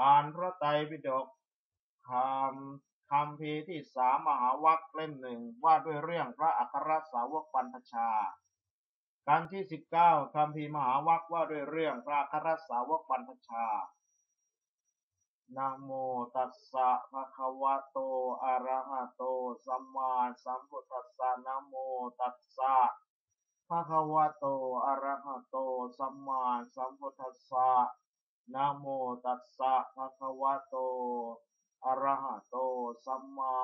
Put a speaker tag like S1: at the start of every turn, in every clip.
S1: อ่านพระไตรปิฎกคำคำพีที่สามมหาวัคเล่มหนึ่งว่าด้วยเรื่องพระอัครสาวกปันพชาการที่สิบเก้าคำพีมหาวัคว่าด้วยเรื่องพระอัครสาวกปันพชานะโมตัสสะภะคะวะโต อะระหะโต สัมมาสัมพุทธัสสะนะโมตัสสะภะคะวะโต อะระหะโต สัมมาสัมพุทธัสสะ นะโมตัสสะภะคะวะโต อะระหะโต สัมมา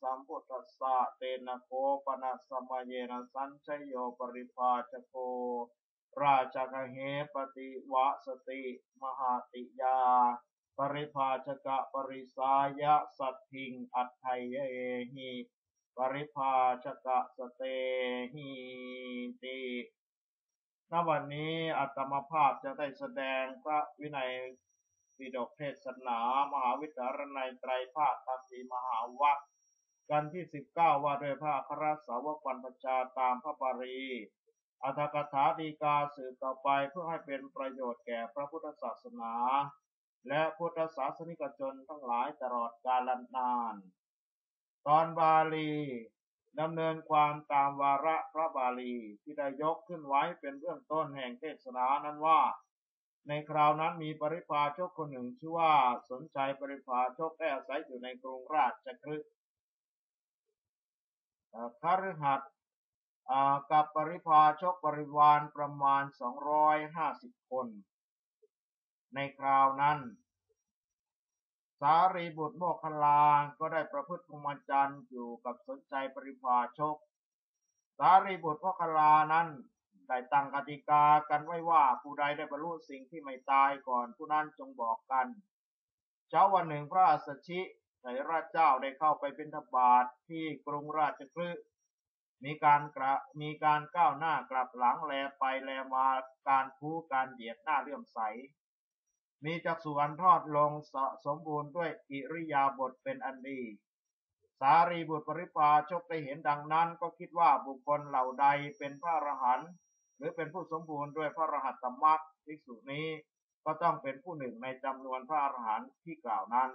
S1: สัมพุทธัสสะ เตนะโคปนะสมะเยนะสัญชโยปริภาชโก ราชกเหปติวะสติ มหาติยา ปริภาชกะปริสายะสัตถิง อัตไทยเอหิ ปริภาชกะสเตหิติ ณวันนี้อัตมภาพจะได้แสดงพระวินัยปิฎกเทศนา มหาวิทยาลัยไตรภาคคำพีมหาวัคกันที่สิบเก้าว่าด้วยพระคราสาวกปัญพชาตามพระปารีอัธกถาดีกาสืบต่อไปเพื่อให้เป็นประโยชน์แก่พระพุทธศาสนา และพุทธศาสนิกชนทั้งหลายตลอดกาลนาน ตอนบาลี ดำเนินความตามวาระพระบาลีที่ได้ยกขึ้นไว้เป็นเรื่องต้นแห่งเทศนานั้นว่า ในคราวนั้นมีปริพาชกคนหนึ่งชื่อว่าสนใจปริพาชกได้อาศัยอยู่ในกรุงราชคฤห์คฤหัสถ์กับปริพาชกบริวารประมาณ 250 คน ในคราวนั้น สารีบุตรโมคคลาก็ได้ประพฤติพรหมจรรย์อยู่กับสนใจปริพาชก สารีบุตรโมคคลานั้นได้ตั้งกติกากันไว้ว่าผู้ใดได้บรรลุสิ่งที่ไม่ตายก่อนผู้นั้นจงบอกกัน เช้าวันหนึ่งพระอัสสชิไสรราชเจ้าได้เข้าไปเป็นทบาทที่กรุงราชคฤห์มีการกระมีการก้าวหน้ากลับหลังแลไปแลมาการพูการเหยียดหน้าเลื่อมใส มีจักสุวรรณทอดลงสสมบูรณ์ด้วยอิริยาบถเป็นอันดี สารีบุตรปริพาชกได้เห็นดังนั้นก็คิดว่าบุคคลเหล่าใดเป็นพระอรหันต์หรือเป็นผู้สมบูรณ์ด้วยพระรหัสตมรรคภิกษุนี้ก็ต้องเป็นผู้หนึ่งในจำนวนพระอรหันต์ที่กล่าวนั้น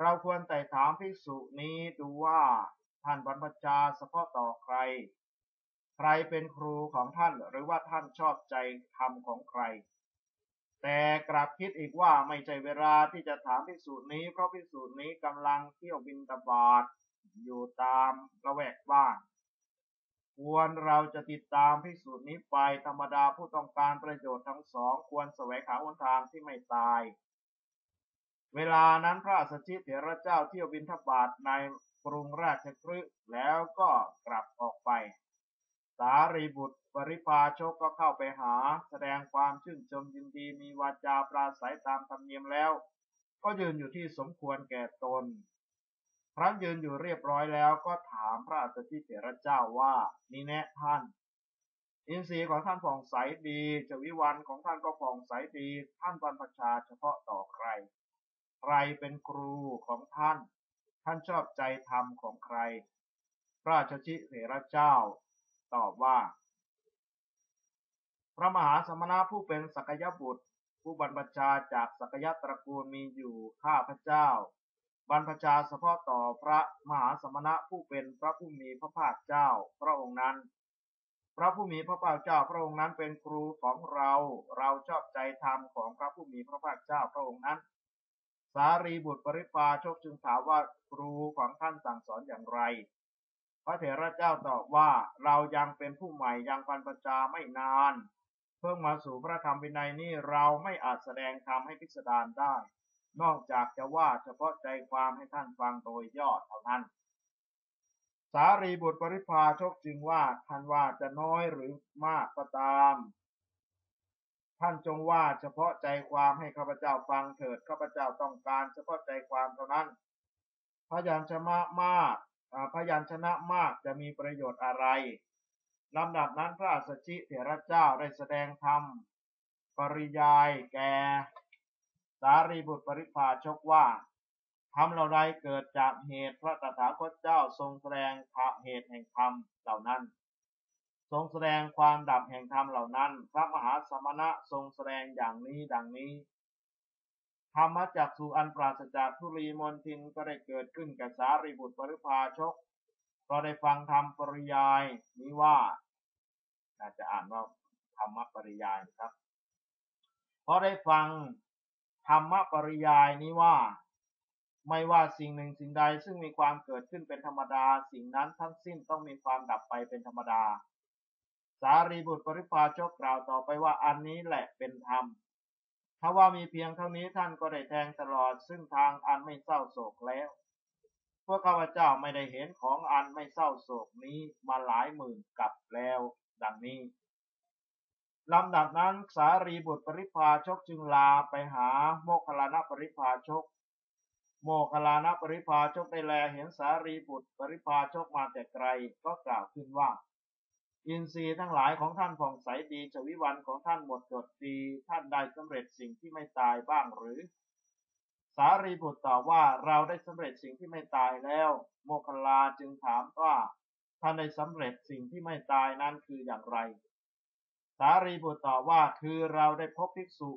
S1: เราควรไต่ถามภิกษุนี้ดูว่าท่านบรรพชาเฉพาะต่อใคร ใครเป็นครูของท่านหรือว่าท่านชอบใจธรรมของใคร แต่กลับคิดอีกว่าไม่ใช่เวลาที่จะถามภิกษุนี้ เพราะภิกษุนี้กำลังเที่ยวบินตบาทอยู่ตามละแวกบ้าน ควรเราจะติดตามพิสูจน์นี้ไปธรรมดาผู้ต้องการประโยชน์ทั้งสอง ควรแสวงหาหนทางที่ไม่ตาย เวลานั้นพระสัชชิเถระเจ้าเที่ยวบินทบาทในกรุงราชคฤห์แล้วก็กลับออกไป สารีบุตรปริพาชกก็เข้าไปหา แสดงความชื่นชมยินดีมีวาจาปราศัยตามธรรมเนียมแล้ว ก็ยืนอยู่ที่สมควรแก่ตนครั้นยืนอยู่เรียบร้อยแล้วก็ถามพระอัสสชิเถระเจ้าว่านี่แนะท่าน อินทรีย์ของท่านผ่องใสดีจวิวันของท่านก็ผ่องใสดี ท่านบรรพชาเฉพาะต่อใคร ใครเป็นครูของท่าน ท่านชอบใจธรรมของใครพระอัสสชิเถระเจ้า ตอบว่า พระมหาสมณะผู้เป็นสักยบุตร ผู้บรรพชาจากสักยตระกูลมีอยู่ข้าพระเจ้า บรรพชาเฉพาะต่อพระมหาสมณะผู้เป็นพระผู้มีพระภาคเจ้า พระองค์นั้น พระผู้มีพระภาคเจ้าพระองค์นั้นเป็นครูของเรา เราชอบใจธรรมของพระผู้มีพระภาคเจ้าพระองค์นั้น สารีบุตรปริพาชกจึงถามว่าครูของท่านสั่งสอนอย่างไร พระเถระเจ้าตอบว่าเรายังเป็นผู้ใหม่ยังบรรพชาไม่นาน เพิ่งมาสู่พระธรรมวินัยนี้เราไม่อาจแสดงธรรมให้พิสดารได้ นอกจากจะว่าเฉพาะใจความให้ท่านฟังโดยย่อเท่านั้น สารีบุตรปริพาชกจึงว่าท่านว่าจะน้อยหรือมากก็ตาม ท่านจงว่าเฉพาะใจความให้ข้าพเจ้าฟังเถิดข้าพเจ้าต้องการเฉพาะใจความเท่านั้นพระยัญชนะมาก พยัญชนะมากจะมีประโยชน์อะไรลำดับนั้นพระสัชชิเถระเจ้าได้แสดงธรรมปริยายแก่สารีบุตรปริพาชกว่าทำเราใดเกิดจากเหตุพระตถาคตเจ้าทรงแสดงเหตุแห่งธรรมเหล่านั้น ทรงแสดงความดับแห่งธรรมเหล่านั้น พระมหาสมณะทรงแสดงอย่างนี้ดังนี้ ธรรมจักสุอันปราศจากทุลีมนทินก็ได้เกิดขึ้นแก่สารีบุตรปริพาชก ก็ได้ฟังธรรมปริยายนี้ว่าอาจจะอ่านว่าธรรมปริยายครับพอได้ฟังธรรมปริยายนี้ว่า ไม่ว่าสิ่งหนึ่งสิ่งใดซึ่งมีความเกิดขึ้นเป็นธรรมดา สิ่งนั้นทั้งสิ้นต้องมีความดับไปเป็นธรรมดา สารีบุตรปริพาชกกล่าวต่อไปว่าอันนี้แหละเป็นธรรม ถ้าว่ามีเพียงเท่านี้ท่านก็ได้แทงตลอด ซึ่งทางอันไม่เศร้าโศกแล้ว พวกข้าพเจ้าไม่ได้เห็นของอันไม่เศร้าโศกนี้มาหลายหมื่นกับแล้ว ดังนี้ลำดับนั้นสารีบุตรปริพาชกจึงลาไปหาโมคลานะปริพาชก โมคคลานะปริพาชกได้แลเห็นสารีบุตรปริพาชกมาแต่ไกลก็กล่าวขึ้นว่า อินทรีย์ทั้งหลายของท่านผ่องใสดีชวิวันของท่านหมดจดดี ท่านได้สำเร็จสิ่งที่ไม่ตายบ้างหรือ สารีบุตรตอบว่าเราได้สำเร็จสิ่งที่ไม่ตายแล้ว โมคคลาจึงถามว่าท่านได้สำเร็จสิ่งที่ไม่ตายนั้นคืออย่างไร สารีบุตรตอบว่าคือเราได้พบภิกษุ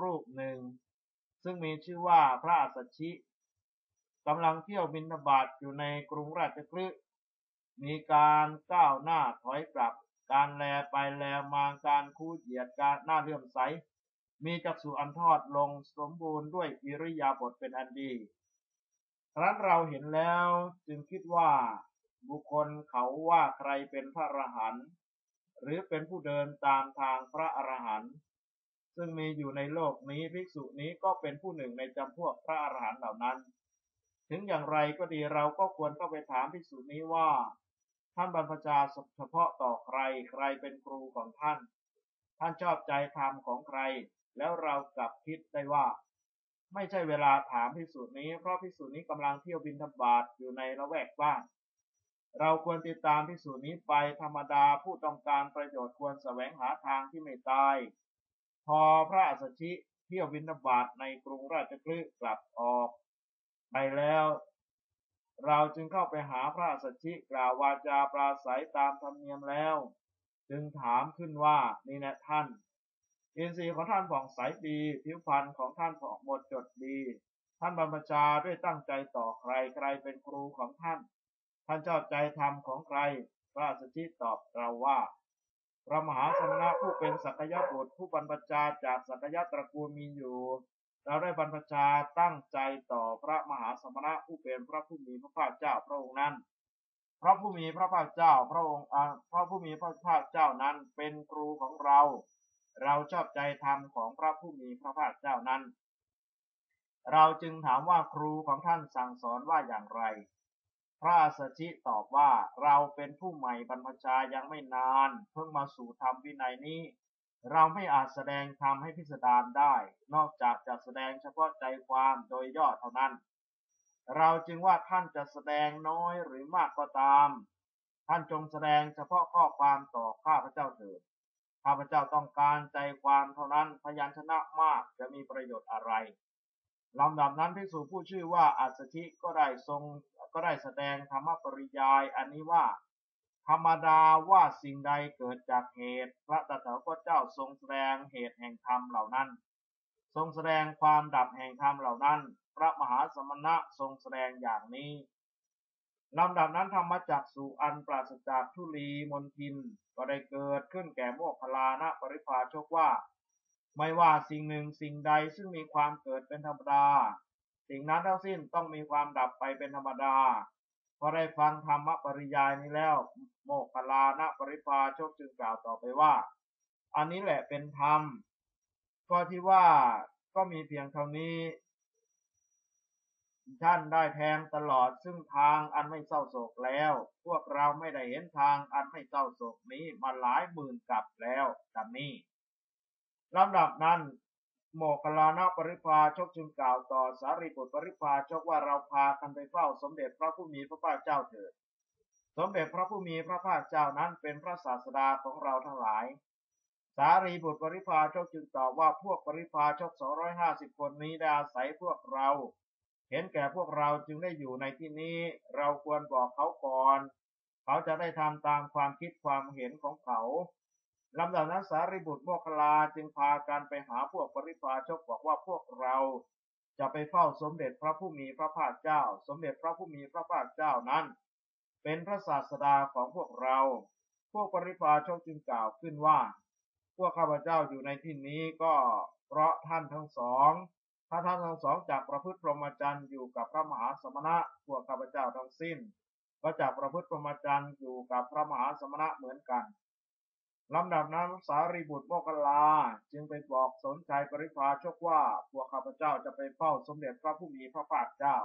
S1: รูปหนึ่ง ซึ่งมีชื่อว่าพระอัสชิกำลังเที่ยวบินบาตอยู่ในกรุงราชคฤห์ มีการก้าวหน้าถอยกลับ การแลไปแลมาการคู่เหยียดการหน้าเลื่อมใส มีจักษุอันทอดลงสมบูรณ์ด้วยอิริยาบถเป็นอันดีครั้นเราเห็นแล้วจึงคิดว่า บุคคลเขาว่าใครเป็นพระอรหันต์หรือเป็นผู้เดินตามทางพระอรหันต์ซึ่งมีอยู่ในโลกนี้ภิกษุนี้ก็เป็นผู้หนึ่งในจำพวกพระอรหันต์เหล่านั้น ถึงอย่างไรก็ดีเราก็ควรเข้าไปถามภิกษุนี้ว่า ท่านบรรพชาเฉพาะต่อใคร ใครเป็นครูของท่าน ท่านชอบใจธรรมของใคร แล้วเรากลับคิดได้ว่า ไม่ใช่เวลาถามภิกษุนี้ เพราะภิกษุนี้กำลังเที่ยวบินธบาตอยู่ในละแวกบ้าน เราควรติดตามพิสูจน์นี้ไปธรรมดาผู้ต้องการประโยชน์ควรแสวงหาทางที่ไม่ตาย พอพระอัสชิเที่ยวบินบาตในกรุงราชคฤห์กลับออก ไปแล้ว เราจึงเข้าไปหาพระอัสชิกล่าววาจาปราศัยตามธรรมเนียมแล้ว จึงถามขึ้นว่านี่แนะท่าน อินทรีย์ของท่านผ่องใสดีผิวพรรณของท่านผ่องหมดจดดี ท่านบรรพชาด้วยตั้งใจต่อใครใครเป็นครูของท่าน ท่านชอบใจธรรมของใคร พระสัชิตอบเราว่าพระมหาสมณะผู้เป็นสักยะบุตรผู้บรรพชาจากสักยะตระกูลมีอยู่ เราได้บรรพชาตั้งใจต่อพระมหาสมณะผู้เป็นพระผู้มีพระภาคเจ้าพระองค์นั้น พระผู้มีพระภาคเจ้าพระองค์พระผู้มีพระภาคเจ้านั้นเป็นครูของเรา เราชอบใจธรรมของพระผู้มีพระภาคเจ้านั้น เราจึงถามว่าครูของท่านสั่งสอนว่าอย่างไร พระสัชิตอบว่าเราเป็นผู้ใหม่บรรพชายังไม่นาน เพิ่งมาสู่ธรรมวินัยนี้ เราไม่อาจแสดงธรรมให้พิสดารได้ นอกจากจะแสดงเฉพาะใจความโดยย่อเท่านั้น เราจึงว่าท่านจะแสดงน้อยหรือมากก็ตาม ท่านจงแสดงเฉพาะข้อความต่อข้าพเจ้าเถิดข้าพเจ้าต้องการใจความเท่านั้นพยัญชนะมากจะมีประโยชน์อะไรลำดับนั้นพิสูจผู้ชื่อว่าอัศชิก็ได้ทรงก็ได้แสดงธรรมปริยาย อันนี้ว่า ธรรมดาว่าสิ่งใดเกิดจากเหตุ พระตถาคตเจ้าทรงแสดงเหตุแห่งธรรมเหล่านั้น ทรงแสดงความดับแห่งธรรมเหล่านั้น พระมหาสมณะทรงแสดงอย่างนี้ลำดับนั้นธรรมจักสุอันปราศจากทุลีมนทิน ก็ได้เกิดขึ้นแก่โมคคลานะปริภาชกว่า ไม่ว่าสิ่งหนึ่งสิ่งใดซึ่งมีความเกิดเป็นธรรมดา สิ่งนั้นทั้งสิ้นต้องมีความดับไปเป็นธรรมดา พอได้ฟังธรรมปริยายนี้แล้ว โมกขลานะปริพาชกจึงกล่าวต่อไปว่า อันนี้แหละเป็นธรรมก็ที่ว่าก็มีเพียงเท่านี้ ท่านได้แทงตลอดซึ่งทางอันไม่เศร้าโศกแล้ว พวกเราไม่ได้เห็นทางอันไม่เศร้าโศกนี้มาหลายหมื่นกับแล้วดังนี้ลำดับนั้น โมกขลานะปริพาชกจึงกล่าวต่อสารีบุตรปริพาชกว่าเราพากันไปเฝ้าสมเด็จพระผู้มีพระภาคเจ้าเถิด สมเด็จพระผู้มีพระภาคเจ้านั้นเป็นพระศาสดาของเราทั้งหลาย สารีบุตรปริพาชกจึงตอบว่าพวกปริพาชกสองร้อยห้าสิบคนนี้ได้อาศัยพวกเรา เห็นแก่พวกเราจึงได้อยู่ในที่นี้ เราควรบอกเขาก่อน เขาจะได้ทำตามความคิดความเห็นของเขา ลำดับนั้นสารีบุตรโมคลาจึงพากันไปหาพวกปริพาชกบอกว่าพวกเราจะไปเฝ้าสมเด็จพระผู้มีพระภาคเจ้า สมเด็จพระผู้มีพระภาคเจ้านั้น เป็นพระศาสดาของพวกเรา พวกปริพาชกจึงกล่าวขึ้นว่า พวกข้าพเจ้าอยู่ในที่นี้ก็เพราะท่านทั้งสองถ้าท่านทั้งสองจากประพฤติพรหมจรรย์อยู่กับพระมหาสมณะพวกข้าพเจ้าทั้งสิ้น ก็จากประพฤติพรหมจรรย์อยู่กับพระมหาสมณะเหมือนกัน ลำดับนั้นสารีบุตรโมคคลา จึงไปบอกสนใจปริพาชกว่าพวกข้าพเจ้าจะไปเฝ้าสมเด็จพระผู้มีพระภาคเจ้า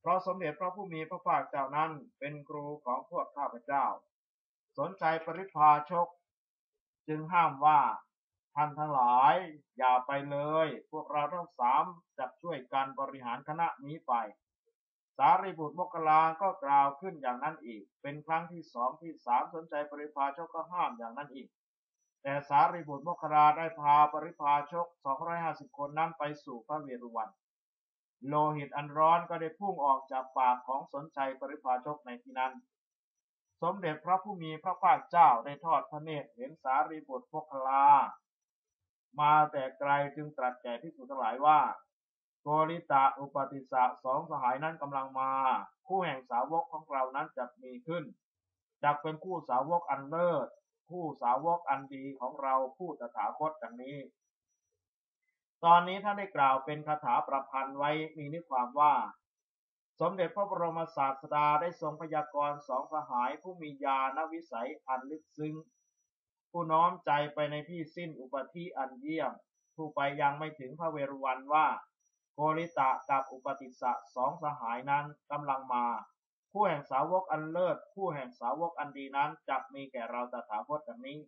S1: เพราะสมเด็จพระผู้มีพระภาคเจ้านั้นเป็นครูของพวกข้าพเจ้า สนใจปริพาชก จึงห้ามว่าท่านทั้งหลายอย่าไปเลย พวกเราทั้งสามจะช่วยกันบริหารคณะนี้ไปารีบุตรมกลาก็กล่าวขึ้นอย่างนั้นอีก เป็นครั้งที่สองที่สามสนใจปริพาชกก็ห้ามอย่างนั้นอีก แต่สารีบุตรมกลาได้พาปริพาชก 250 คนนั้นไปสู่พระเวรุวัน โลหิตอันร้อนก็ได้พุ่งออกจากปากของสนใจปริพาชกในที่นั้น สมเด็จพระผู้มีพระภาคเจ้าได้ทอดพระเนตรเห็นสารีบุตรมกลามาแต่ไกลจึงตรัสแก่ที่สุทั้งหลายว่า โกริตะอุปติสะสองสหายนั้นกำลังมา คู่แห่งสาวกของเรานั้นจะมีขึ้นจะเป็นคู่สาวกอันเลิศคู่สาวกอันดีของเราผู้ตถาคตดังนี้ ตอนนี้ท่านได้กล่าวเป็นคาถาประพันธ์ไว้มีนิความว่า สมเด็จพระบรมศาสดาได้ทรงพยากรณ์สองสหายผู้มีญาณวิสัยอันลึกซึ้ง ผู้น้อมใจไปในที่สิ้นอุปธิอันเยี่ยม ผู้ไปยังไม่ถึงพระเวรุวันว่า โกริตะกับอุปติสสะสองสหายนั้นกำลังมาผู้แห่งสาวกอันเลิศผู้แห่งสาวกอันดีนั้นจักมีแก่เราตถาคตดังนี้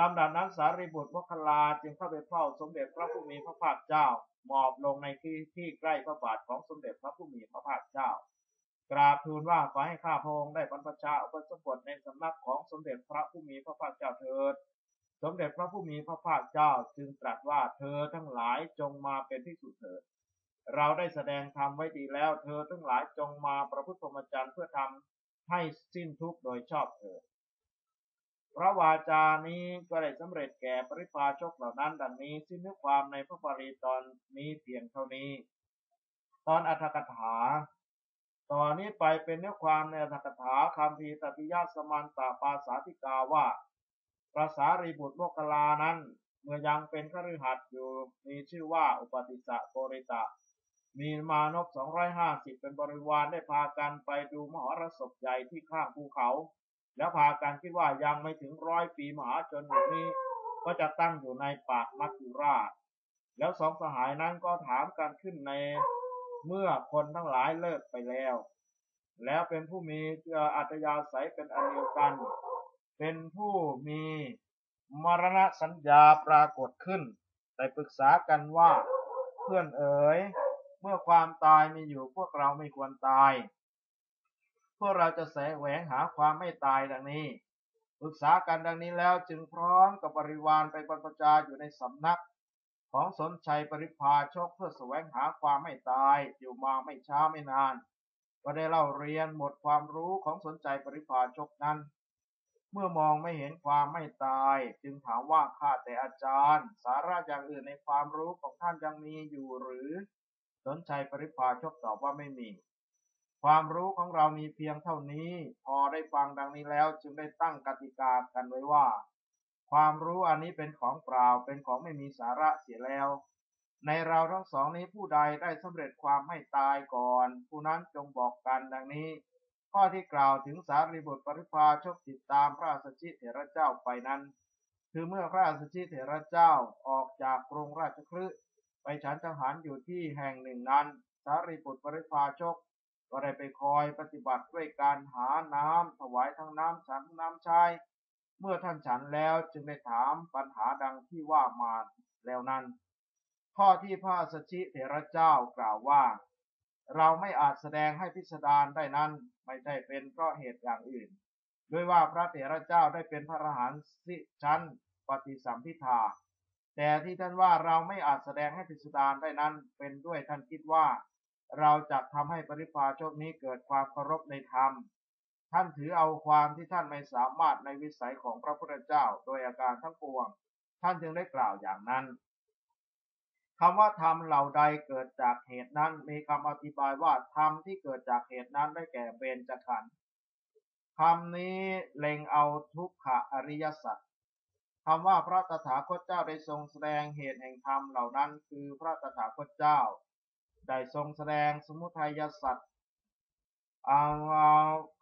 S1: ลำดับนั้นสารีบุตรมคลาจึงเข้าไปเฝ้าสมเด็จพระผู้มีพระภาคเจ้า หมอบลงในที่ที่ใกล้พระบาทของสมเด็จพระผู้มีพระภาคเจ้า กราบทูลว่าขอให้ข้าพงค์ได้บรรพชาอุปสมบทในสำนักของสมเด็จพระผู้มีพระภาคเจ้าเถิด สมเด็จพระผู้มีพระภาคเจ้าจึงตรัสว่าเธอทั้งหลายจงมาเป็นที่สุดเถิด เราได้แสดงธรรมไว้ดีแล้ว เธอทั้งหลายจงมาประพฤติพรหมจรรย์เพื่อทำให้สิ้นทุกข์โดยชอบเถิดพระวาจานี้ก็ได้สำเร็จแก่ปริพาชกเหล่านั้นดังนี้สิ้นเนื้อความในพระปริตอนนี้เพียงเท่านี้ ตอนอัธกถาต่อนนี้ไปเป็นเนื้อความในอัตถกถาคำพีตติยาสมันตาปาสาธิกาว่า พระสารีบุตรโมกลานั้น เมื่อยังเป็นขรือหัดอยู่มีชื่อว่าอุปติสะโกริตะ มีมานพสองร้อยห้าสิบเป็นบริวารได้พากันไปดูมหรสพใหญ่ที่ข้างภูเขา แล้วพากันคิดว่ายังไม่ถึงร้อยปีมหาจนนี้ ก็จะตั้งอยู่ในปากมัจจุราช แล้วสองสหายนั้นก็ถามกันขึ้นในเมื่อคนทั้งหลายเลิกไปแล้ว แล้วเป็นผู้มีอัตยาศัยเป็นอันเดียวกัน เป็นผู้มีมรณะสัญญาปรากฏขึ้นแต่ปรึกษากันว่า เพื่อนเอ๋ย เมื่อความตายมีอยู่พวกเราไม่ควรตาย พวกเราจะแสวงหาความไม่ตายดังนี้ปรึกษากันดังนี้แล้วจึงพร้อมกับบริวารไปบรรพชาอยู่ในสำนัก ของสนชัยปริพาชกเพื่อแสวงหาความไม่ตายอยู่มาไม่ช้าไม่นาน ก็ได้เล่าเรียนหมดความรู้ของสนใจปริพาชกนั้น เมื่อมองไม่เห็นความไม่ตาย จึงถามว่าข้าแต่อาจารย์ สาระอย่างอื่นในความรู้ของท่านยังมีอยู่หรือ สนชัยปริพาชกตอบว่าไม่มี ความรู้ของเรามีเพียงเท่านี้ พอได้ฟังดังนี้แล้วจึงได้ตั้งกติกากันไว้ว่า ความรู้อันนี้เป็นของเปล่าเป็นของไม่มีสาระเสียแล้ว ในเราทั้งสองนี้ผู้ใดได้สำเร็จความไม่ตายก่อน ผู้นั้นจงบอกกันดังนี้ ข้อที่กล่าวถึงสารีบุตรปริพาชกติดตามพระสัชชิเถระเจ้าไปนั้น คือเมื่อพระสัชชิเถระเจ้าออกจากกรุงราชคฤห์ไปฉันจังหันอยู่ที่แห่งหนึ่งนั้น สารีบุตรปริพาชกก็ได้ไปคอยปฏิบัติด้วยการหาน้ำถวายทั้งน้ำฉันน้ำชายเมื่อท่านฉันแล้วจึงได้ถามปัญหาดังที่ว่ามาแล้วนั้น ข้อที่พระสัชชิเถระเจ้ากล่าวว่า เราไม่อาจแสดงให้พิสดารได้นั้นไม่ใช่เป็นเพราะเหตุอย่างอื่น ด้วยว่าพระเถระเจ้าได้เป็นพระอรหันต์สิชั้นปฏิสัมพิทา แต่ที่ท่านว่าเราไม่อาจแสดงให้พิสดารได้นั้น เป็นด้วยท่านคิดว่า เราจะทำให้ปริพาชกนี้เกิดความเคารพในธรรม ท่านถือเอาความที่ท่านไม่สามารถในวิสัยของพระพุทธเจ้า โดยอาการทั้งปวง ท่านจึงได้กล่าวอย่างนั้น คำว่าธรรมเหล่าใดเกิดจากเหตุนั้น มีคำอธิบายว่าธรรมที่เกิดจากเหตุนั้นได้แก่เบญจขันธ์คำนี้เล็งเอาทุกขอริยสัจคำว่าพระตถาคตเจ้าได้ทรงแสดงเหตุแห่งธรรมเหล่านั้น คือพระตถาคตเจ้า ได้ทรงแสดงสมุทัยสัจ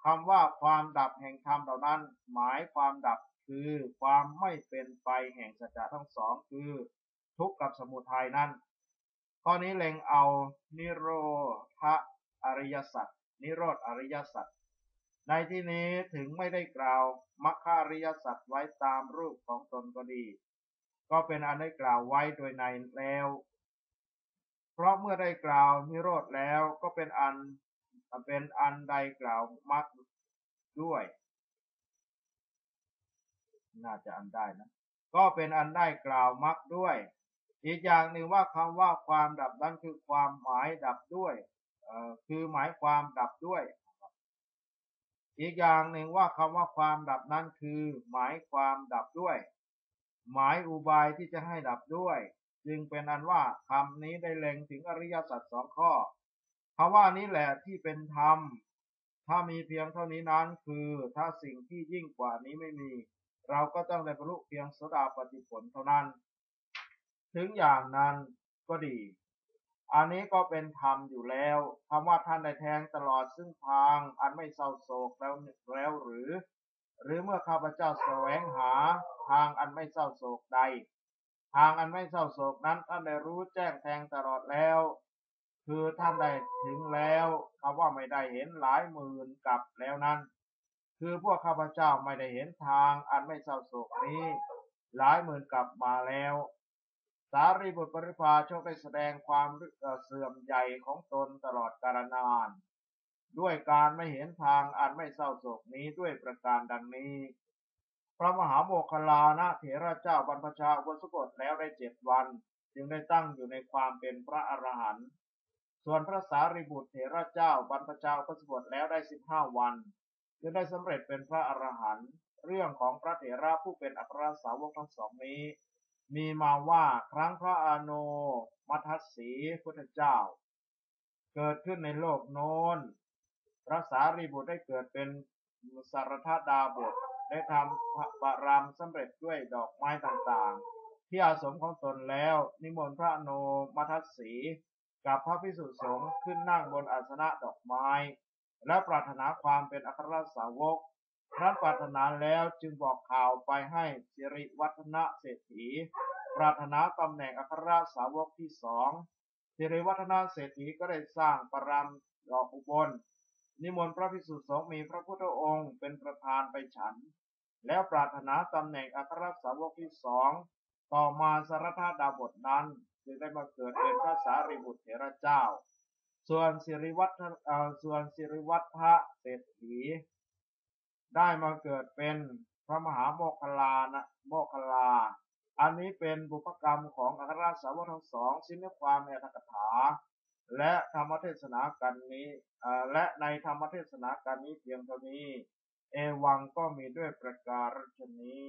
S1: คำว่าความดับแห่งธรรมเหล่านั้น หมายความดับคือความไม่เป็นไปแห่งสัจจะทั้งสองคือ ทุกข์กับสมุทัยนั้นข้อนี้เล็งเอานิโรธอริยสัจนิโรธอริยสัจในที่นี้ถึงไม่ได้กล่าวมัคคาริยสัจไว้ตามรูปของตนก็ดี ก็เป็นอันได้กล่าวไว้โดยในแล้ว เพราะเมื่อได้กล่าวนิโรธแล้วก็เป็นอันเป็นอันใดกล่าวมักด้วย น่าจะอันได้นะ ก็เป็นอันได้กล่าวมักด้วย อีกอย่างหนึ่งว่าคำว่าความดับนั้นคือความหมายดับด้วยคือหมายความดับด้วย อีกอย่างหนึ่งว่าคำว่าความดับนั้นคือ หมายความดับด้วย หมายอุบายที่จะให้ดับด้วย จึงเป็นอันว่าคำนี้ได้เล็งถึงอริยสัจสองข้อคำว่านี้แหละที่เป็นธรรม ถ้ามีเพียงเท่านี้นั้นคือถ้าสิ่งที่ยิ่งกว่านี้ไม่มี เราก็ต้องได้บรรลุเพียงสดาปฏิผลเท่านั้น ถึงอย่างนั้นก็ดี อันนี้ก็เป็นธรรมอยู่แล้วคำว่าท่านได้แทงตลอดซึ่งทางอันไม่เศร้าโศกแล้วนี่แล้วหรือ หรือเมื่อข้าพเจ้าแสวงหาทางอันไม่เศร้าโศกใด ทางอันไม่เศร้าโศกนั้นท่านได้รู้แจ้งแทงตลอดแล้ว คือท่านได้ถึงแล้วคำว่าไม่ได้เห็นหลายหมื่นกับแล้วนั้น คือพวกข้าพเจ้าไม่ได้เห็นทางอันไม่เศร้าโศกนี้ หลายหมื่นกับมาแล้ว สารีบุตรปริภาชกได้แสดงความเสื่อมใหญ่ของตนตลอดกาลนาน ด้วยการไม่เห็นทางอันไม่เศร้าโศกนี้ด้วยประการดังนี้ พระมหาโมคคลานะเถระเจ้าบรรพชาอุปสมบทแล้วได้เจ็ดวัน จึงได้ตั้งอยู่ในความเป็นพระอรหันต์ส่วนพระสารีบุตรเถระเจ้าบรรพชาอุปสมบทแล้วได้สิบห้าวันจึงได้สำเร็จเป็นพระอรหันต์เรื่องของพระเถระผู้เป็นอัครสาวกทั้งสองนี้ มีมาว่าครั้งพระอานมัทสีพุทธเจ้า เกิดขึ้นในโลกโน้น พระสารีบุตรได้เกิดเป็นสารธาดาบทได้ทำปรามสำเร็จด้วยดอกไม้ต่างๆ ที่อาสมของตนแล้ว นิมนต์พระโนมัทสีกับพระพิสุสงฆ์ขึ้นนั่งบนอาสนะดอกไม้ และปรารถนาความเป็นอัครสาวก ครั้นปรารถนาแล้วจึงบอกข่าวไปให้สิริวัฒนเศรษฐี ปรารถนาตำแหน่งอัครสาวกที่สองสิริวัฒนเศรษฐีก็ได้สร้างปรามดอกอุบล นิมนต์พระพิสุสงฆ์มีพระพุทธองค์เป็นประธานไปฉัน แล้วปรารถนาตำแหน่งอัครสาวกที่สองต่อมาสารธาดาบทนั้นจึงได้มาเกิดเป็นพระสารีบุตรเถระเจ้า ส่วนสิริวัฒส่วนสิริวัฒเศรษฐี ได้มาเกิดเป็นพระมหาโมคคลานะโมคคลา อันนี้เป็นบุพกรรมของอัครราชสาวกทั้งสองสิ้นความในธรรมถา และธรรมเทศนากันนี้และในธรรมเทศนากันนี้เพียงเท่านี้ เอวังก็มีด้วยประการฉนี้